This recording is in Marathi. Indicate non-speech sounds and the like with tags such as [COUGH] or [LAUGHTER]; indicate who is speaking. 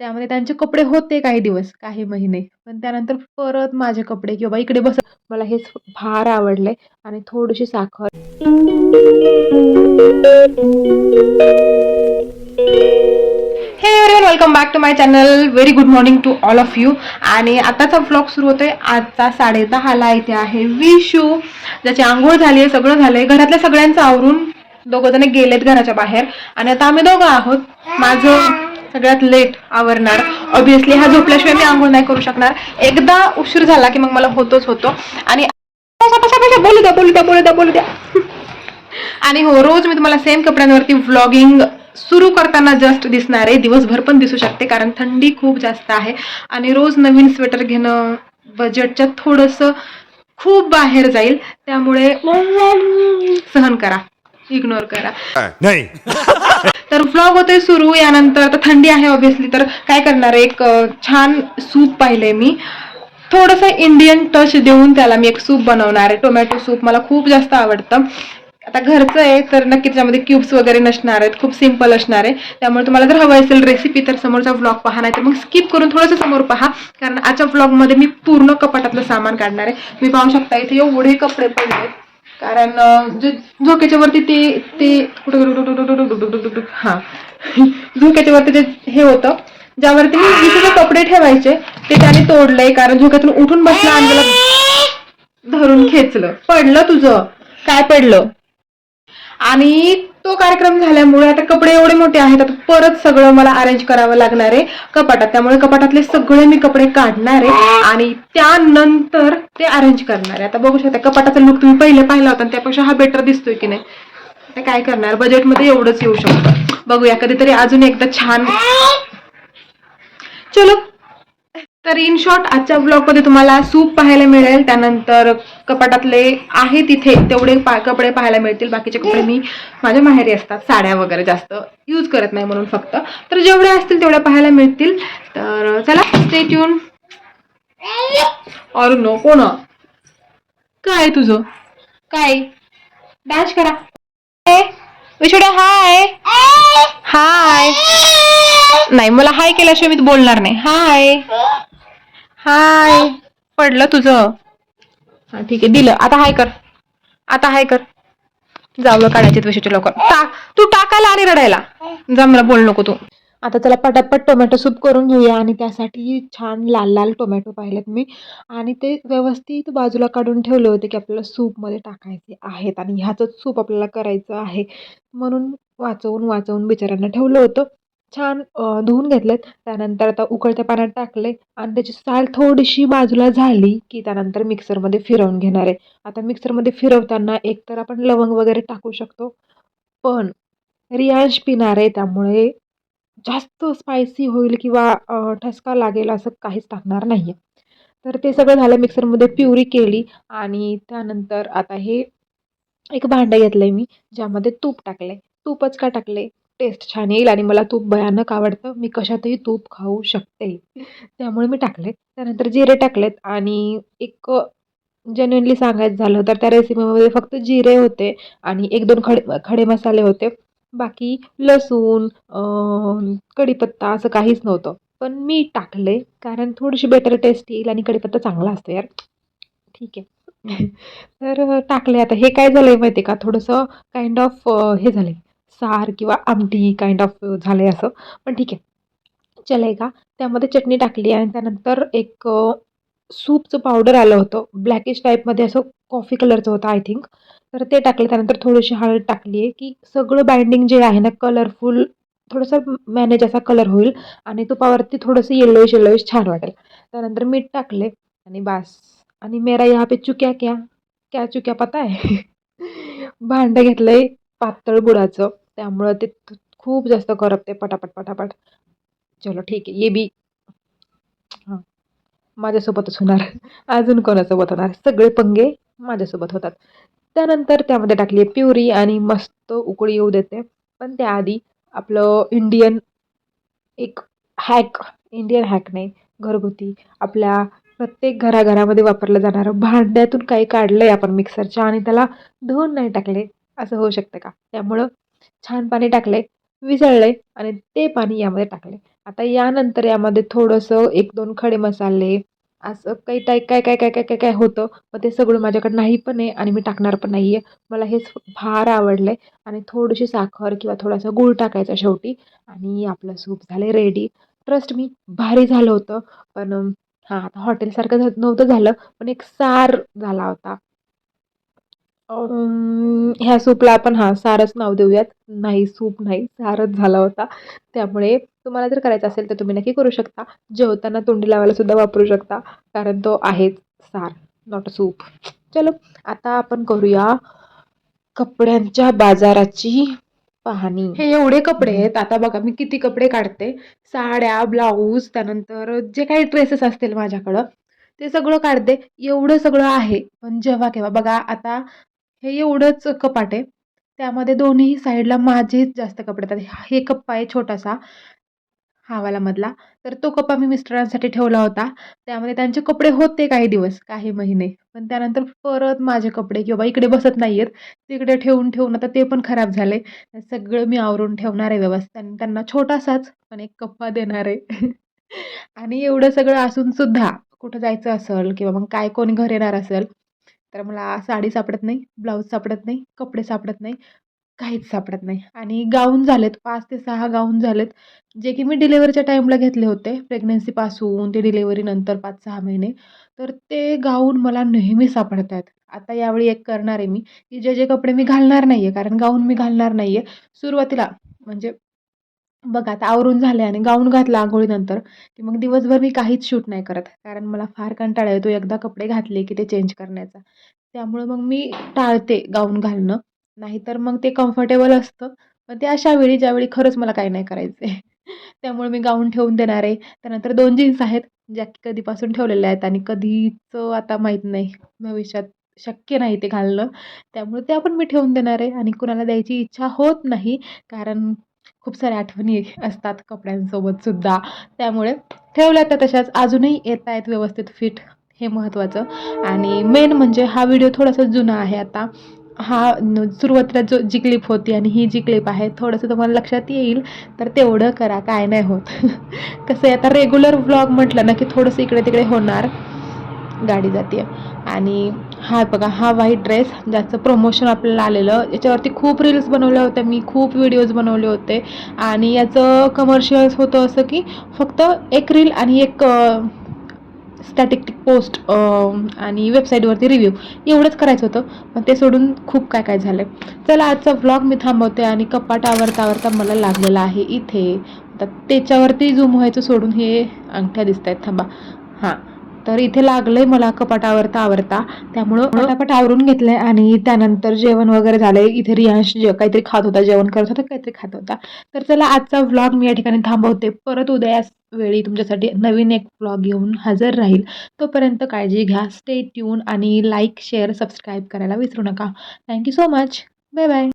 Speaker 1: त्यामध्ये त्यांचे कपडे होते काही दिवस काही महिने. पण त्यानंतर परत माझे कपडे किंवा इकडे बस. मला हेच फार आवडले आणि थोडीशी साखर. Hey everyone welcome back to my channel very good morning to all of you आणि आताचा व्लॉग सुरू होतोय. आजचा साडे दहाला इथे आहे विशू. ज्याची आंघोळ झाली आहे सगळं झालंय. घरातल्या सगळ्यांचं आवरून दोघं जण गेलेत घराच्या बाहेर. आणि आता आम्ही दोघं आहोत. माझं सगळ्यात लेट आवरणार. ऑब्विसली हा झोपल्याशिवाय मी आंघोळ नाही करू शकणार. एकदा उशीर झाला की मग मला होतोच होतो. आणि बोलू द्या बोलू द्या बोलू द्या बोलू द्या. आणि हो रोज मी तुम्हाला सेम कपड्यांवरती व्लॉगिंग सुरू करताना जस्ट दिसणार आहे. दिवसभर पण दिसू शकते कारण थंडी खूप जास्त आहे. आणि रोज नवीन स्वेटर घेणं बजेटच्या थोडंसं खूप बाहेर जाईल. त्यामुळे सहन करा. इग्नोर करा.
Speaker 2: नाही. [LAUGHS]
Speaker 1: तर व्लॉग होते सुरू यानंतर आता थंडी आहे ऑब्व्हियसली तर काय करणार आहे? एक छान सूप पाहिले मी. थोडंसं इंडियन टच देऊन त्याला मी एक सूप बनवणार आहे. टोमॅटो सूप मला खूप जास्त आवडतं. आता घरचं आहे तर नक्की त्याच्यामध्ये क्यूब्स वगैरे नसणार आहेत. खूप सिंपल असणार आहे. त्यामुळे तुम्हाला जर हवं असेल रेसिपी तर समोरचा व्लॉग पहा. नाही तर मग स्किप करून थोडंसं समोर पहा. कारण आजच्या व्लॉगमध्ये मी पूर्ण कपाटातलं सामान काढणार आहे. मी पाहू शकता इथे एवढे कपडे पडले आहेत कारण जे झोक्याच्या वरती ते ते कुठं हा. झोक्याच्या वरती जे हे होतं. ज्यावरती मी जिथे कपडे ठेवायचे ते त्याने तोडलंय कारण झोक्यातून उठून बसला आणि त्याला धरून खेचलं. पडलं तुझं. काय पडलं? आणि तो कार्यक्रम झाल्यामुळे आता कपडे एवढे मोठे आहेत आता परत सगळं मला अरेंज करावं लागणार आहे कपाटात. त्यामुळे कपाटातले सगळे मी कपडे काढणार आहे आणि त्यानंतर ते अरेंज करणार आहे. आता बघू शकता कपाटाचा लुक तुम्ही पहिले पाहिला होता आणि त्यापेक्षा हा बेटर दिसतोय की नाही. आता काय करणार? बजेटमध्ये एवढंच येऊ शकतं. बघूया कधीतरी अजून एकदा छान. चलो तर इन शॉर्ट आजच्या ब्लॉगमध्ये तुम्हाला सूप पाहायला मिळेल. त्यानंतर कपाटातले आहे तिथे तेवढे पा कपडे पाहायला मिळतील. बाकीचे कपडे मी माझ्या माहेरी असतात. साड्या वगैरे जास्त यूज करत नाही म्हणून फक्त. तर जेवढे असतील तेवढ्या पाहायला मिळतील. तर चला स्टे ट्यून और नो कोण? काय तुझं? काय? डान्स करा. विशुड्या हाय हाय नाही मला हाय केल्याशिवाय मी बोलणार नाही. हाय हाय. पडलं तुझं. हा ठीक आहे. दिलं. आता हाय कर. आता हाय कर. जावलं काढायचे विषयचे लवकर. टाक तू टाकायला आणि रडायला. जा मला बोल नको तू. आता चला पटापट टोमॅटो सूप करून घेऊया आणि त्यासाठी छान लाल लाल टोमॅटो पाहिलेत मी. आणि ते व्यवस्थित बाजूला काढून ठेवले होते की आपल्याला सूपमध्ये टाकायचे आहेत आणि ह्याचंच सूप आपल्याला करायचं आहे. म्हणून वाचवून वाचवून बिचाऱ्यांना ठेवलं होतं. छान धुवून घेतलेत. त्यानंतर आता उकळत्या पाण्यात टाकले आणि त्याची साल थोडीशी बाजूला झाली की त्यानंतर मिक्सरमध्ये फिरवून घेणार आहे. आता मिक्सरमध्ये फिरवताना एकतर आपण लवंग वगैरे टाकू शकतो पण रियांश पिणार आहे त्यामुळे जास्त स्पायसी होईल किंवा ठसका लागेल असं काहीच टाकणार नाही आहे तर ते सगळं झालं मिक्सरमध्ये प्युरी केली आणि त्यानंतर आता हे एक भांडं घेतलं आहे मी ज्यामध्ये तूप टाकलं आहे तूपच का टाकले टेस्ट छान येईल आणि मला तूप भयानक आवडतं. मी कशातही तूप खाऊ शकते. त्यामुळे मी टाकले त्यानंतर जिरे टाकलेत आणि एक जेन्युनली सांगायचं झालं तर त्या रेसिपीमध्ये फक्त जिरे होते आणि एक दोन खडे खडे मसाले होते. बाकी लसूण कढीपत्ता असं काहीच नव्हतं. पण मी टाकले कारण थोडीशी बेटर टेस्ट येईल आणि कढीपत्ता चांगला असतो यार. ठीक आहे. तर टाकले आता. हे काय झालं आहे माहिती आहे का? थोडंसं काइंड ऑफ हे झालं आहे सार किंवा आमटी काइंड ऑफ झालं आहे असं. पण ठीक आहे. चलेगा त्यामध्ये चटणी टाकली आणि त्यानंतर एक सूपचं पावडर आलं होतं. ब्लॅकिश टाईपमध्ये असं कॉफी कलरचं होतं आय थिंक तर ते टाकले. त्यानंतर थोडीशी हळद टाकली आहे की सगळं बाइंडिंग जे आहे ना कलरफुल थोडंसं मॅनेज असा कलर होईल आणि तुपावरती थोडंसं येल्लोइश येल्लोइश छान वाटेल. त्यानंतर मीठ टाकले आणि बास. आणि मेरा यहाँ पे चुक्या क्या? क्या चुक्या पता आहे? [LAUGHS] भांडं घेतलं आहे पातळ बुडाचं त्यामुळं ते खूप जास्त करपते पटापट पटापट. चलो ठीक आहे ये बी. हां. माझ्यासोबतच होणार. अजून कोणासोबत होणार? सगळे पंगे माझ्यासोबत होतात. त्यानंतर त्यामध्ये टाकली आहे प्युरी आणि मस्त उकळी येऊ देते. पण त्याआधी आपलं इंडियन एक हॅक इंडियन हॅक नाही घरगुती आपल्या प्रत्येक घराघरामध्ये वापरलं जाणारं भांड्यातून काही काढलं आहे आपण मिक्सरच्या आणि त्याला धुवून नाही टाकले. असं होऊ शकतं का? त्यामुळं छान पाणी टाकले विसळले आणि ते पाणी यामध्ये टाकले आता यानंतर यामध्ये थोडंसं एक दोन खडे मसाले असं काही टाय काय काय काय काय काय काय होतं मग ते सगळं माझ्याकडे नाही पण आहे आणि मी टाकणार पण नाही आहे मला हेच फार आवडलं आहे आणि थोडीशी साखर किंवा थोडासा गूळ टाकायचा शेवटी आणि आपलं सूप झालं रेडी ट्रस्ट मी भारी झालं होतं. पण हां आता हॉटेलसारखं झा नव्हतं झालं पण एक सार झाला होता. ह्या सूपला आपण हां सारच नाव देऊयात. नाही सूप नाही सारच झाला होता. त्यामुळे तुम्हाला जर करायचं असेल तर तुम्ही नक्की करू शकता. जेवताना तोंडी लावायला सुद्धा वापरू शकता कारण तो आहेच सार नॉट अ सूप चलो आता आपण करूया कपड्यांच्या बाजाराची पाहणी. हे एवढे कपडे आहेत. आता बघा मी किती कपडे काढते. साड्या ब्लाऊज त्यानंतर जे काही ड्रेसेस असतील माझ्याकडं ते सगळं काढते. एवढं सगळं आहे. पण जेव्हा केव्हा बघा आता हे एवढंच कपाट आहे. त्यामध्ये दोन्ही साईडला माझेच जास्त कपडे येतात. हे कप्पा आहे छोटासा हावालामधला मधला. तर तो कप्पा मी मिस्टरांसाठी ठेवला होता. त्यामध्ये त्यांचे कपडे होते काही दिवस काही महिने. पण त्यानंतर परत माझे कपडे किंवा इकडे बसत नाही आहेत तिकडे ठेवून ठेवून आता ते पण खराब झाले. सगळं मी आवरून ठेवणार आहे व्यवस्थित आणि त्यांना छोटासाच पण एक कप्पा देणार आहे. [LAUGHS] आणि एवढं सगळं असूनसुद्धा कुठं जायचं असेल किंवा मग काय कोणी घर येणार असेल तर मला साडी सापडत नाही ब्लाऊज सापडत नाही कपडे सापडत नाही काहीच सापडत नाही. आणि गाऊन झालेत पाच ते सहा गाऊन झालेत जे की मी डिलेवरीच्या टाईमला घेतले होते प्रेग्नन्सीपासून ते डिलेवरीनंतर पाच सहा महिने. तर ते गाऊन मला नेहमी सापडत आहेत. आता यावेळी एक करणार आहे मी की जे जे कपडे मी घालणार नाही आहे कारण गाऊन मी घालणार नाही आहे सुरुवातीला म्हणजे बघा आता आवरून झाले आणि गाऊन घातला आंघोळीनंतर की मग दिवसभर मी काहीच शूट नाही करत. कारण मला फार कंटाळा येतो एकदा कपडे घातले की ते चेंज करण्याचा. त्यामुळं मग मी टाळते गाऊन घालणं. नाहीतर मग ते कम्फर्टेबल असतं. पण ते अशा वेळी ज्यावेळी खरंच मला काही नाही करायचं आहे [LAUGHS] त्यामुळे मी गाऊन ठेवून देणार आहे. त्यानंतर दोन जीन्स आहेत ज्या की कधीपासून ठेवलेल्या आहेत आणि कधीचं आता माहीत नाही. भविष्यात शक्य नाही ते घालणं. त्यामुळे त्या पण मी ठेवून देणार आहे आणि कुणाला द्यायची इच्छा होत नाही. कारण खूप साऱ्या आठवणी असतात कपड्यांसोबत सुद्धा. त्यामुळे ठेवल्या तर तशाच अजूनही येत आहेत व्यवस्थित फिट हे महत्त्वाचं आणि मेन म्हणजे हा व्हिडिओ थोडासा जुना आहे आता. हा सुरुवातीला जो जी क्लिप होती आणि ही जी क्लिप आहे थोडंसं तुम्हाला लक्षात येईल. तर तेवढं करा काय नाही होत. [LAUGHS] कसं आहे आता रेग्युलर व्लॉग म्हटलं ना की थोडंसं इकडे तिकडे होणार. गाडी जाते आणि हा बघा हा व्हाईट ड्रेस ज्याचं प्रमोशन आपल्याला आलेलं याच्यावरती खूप रील्स बनवल्या होत्या मी खूप व्हिडिओज बनवले होते. आणि याचं कमर्शियल्स होतं असं की फक्त एक रील आणि एक स्टॅटिक पोस्ट आणि वेबसाईटवरती रिव्ह्यू एवढंच करायचं होतं. पण ते सोडून खूप काय काय झालं चला आजचा व्लॉग मी थांबवते आणि कपाट आवरता आवरता मला लागलेला आहे इथे. आता त्याच्यावरती झूम व्हायचं सोडून हे अंगठ्या दिसत आहेत थांबा. हां. तर इथे लागलंय मला कपाट आवरता आवरता. त्यामुळं पटापट आवरून घेतलंय आणि त्यानंतर जेवण वगैरे झालंय. इथे रियांश जे काहीतरी खात होता जेवण करत होता काहीतरी खात होता. तर चला आजचा व्लॉग मी या ठिकाणी थांबवते. परत उद्या वेळी तुमच्यासाठी नवीन एक व्लॉग येऊन हजर राहील. तोपर्यंत काळजी घ्या. स्टे ट्यून आणि लाईक शेअर सबस्क्राईब करायला विसरू नका. Thank you so much bye bye